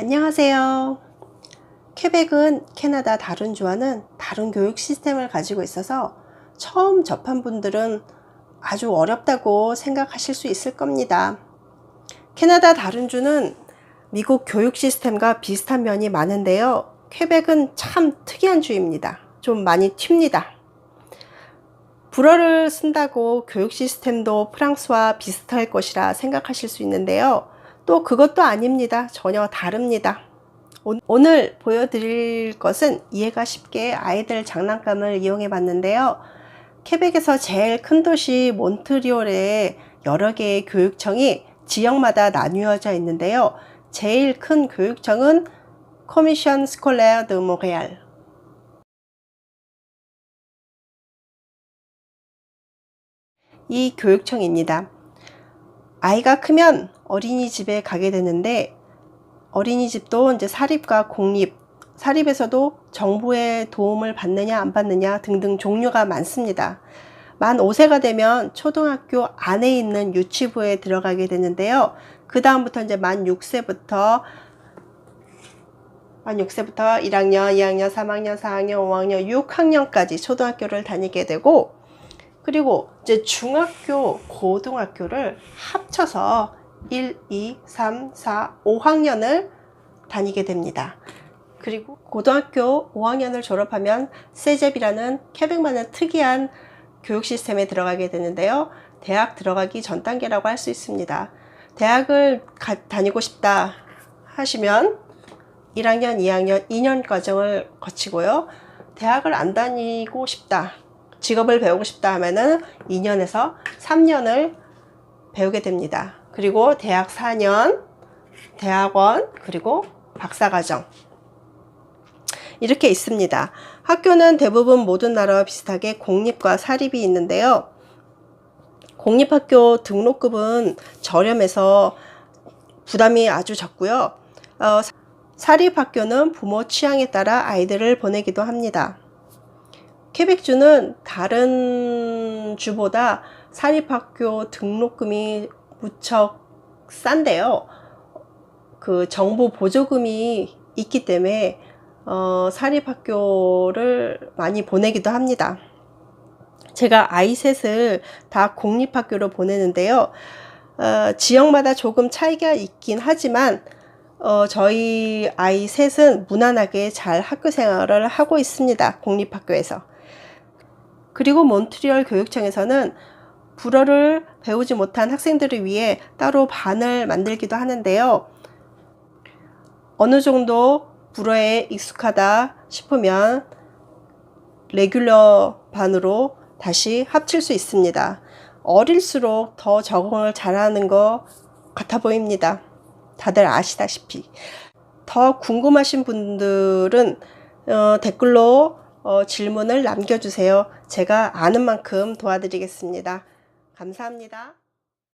안녕하세요. 퀘벡은 캐나다 다른 주와는 다른 교육 시스템을 가지고 있어서 처음 접한 분들은 아주 어렵다고 생각하실 수 있을 겁니다. 캐나다 다른 주는 미국 교육 시스템과 비슷한 면이 많은데요. 퀘벡은 참 특이한 주입니다. 좀 많이 튑니다. 불어를 쓴다고 교육 시스템도 프랑스와 비슷할 것이라 생각하실 수 있는데요. 또 그것도 아닙니다. 전혀 다릅니다. 오- 오늘 보여드릴 것은 이해가 쉽게 아이들 장난감을 이용해 봤는데요. 퀘벡에서 제일 큰 도시 몬트리올에 여러 개의 교육청이 지역마다 나뉘어져 있는데요. 제일 큰 교육청은 코미션 스콜레어 드 모레알 이 교육청입니다. 아이가 크면 어린이집에 가게 되는데 어린이집도 이제 사립과 공립, 사립에서도 정부의 도움을 받느냐 안 받느냐 등등 종류가 많습니다. 만 5세가 되면 초등학교 안에 있는 유치부에 들어가게 되는데요. 그 다음부터 이제 만 6세부터 만 6세부터 1학년, 2학년, 3학년, 4학년, 5학년, 6학년까지 초등학교를 다니게 되고 그리고 이제 중학교, 고등학교를 합쳐서 1, 2, 3, 4, 5학년을 다니게 됩니다. 그리고 고등학교 5학년을 졸업하면 세잽이라는 퀘벡만의 특이한 교육 시스템에 들어가게 되는데요. 대학 들어가기 전 단계라고 할 수 있습니다. 대학을 가- 다니고 싶다 하시면 1학년, 2학년, 2년 과정을 거치고요. 대학을 안 다니고 싶다. 직업을 배우고 싶다 하면은 2년에서 3년을 배우게 됩니다. 그리고 대학 4년, 대학원, 그리고 박사과정. 이렇게 있습니다. 학교는 대부분 모든 나라와 비슷하게 공립과 사립이 있는데요. 공립학교 등록금은 저렴해서 부담이 아주 적고요. 어, 사립학교는 부모 취향에 따라 아이들을 보내기도 합니다. 퀘벡주는 다른 주보다 사립학교 등록금이 무척 싼데요. 그 정부 보조금이 있기 때문에 어, 사립학교를 많이 보내기도 합니다. 제가 아이 셋을 다 공립학교로 보내는데요. 어, 지역마다 조금 차이가 있긴 하지만 어, 저희 아이 셋은 무난하게 잘 학교 생활을 하고 있습니다. 공립학교에서. 그리고 몬트리올 교육청에서는 불어를 배우지 못한 학생들을 위해 따로 반을 만들기도 하는데요. 어느 정도 불어에 익숙하다 싶으면 레귤러 반으로 다시 합칠 수 있습니다. 어릴수록 더 적응을 잘하는 것 같아 보입니다. 다들 아시다시피. 더 궁금하신 분들은 어, 댓글로 어, 질문을 남겨주세요. 제가 아는 만큼 도와드리겠습니다. 감사합니다.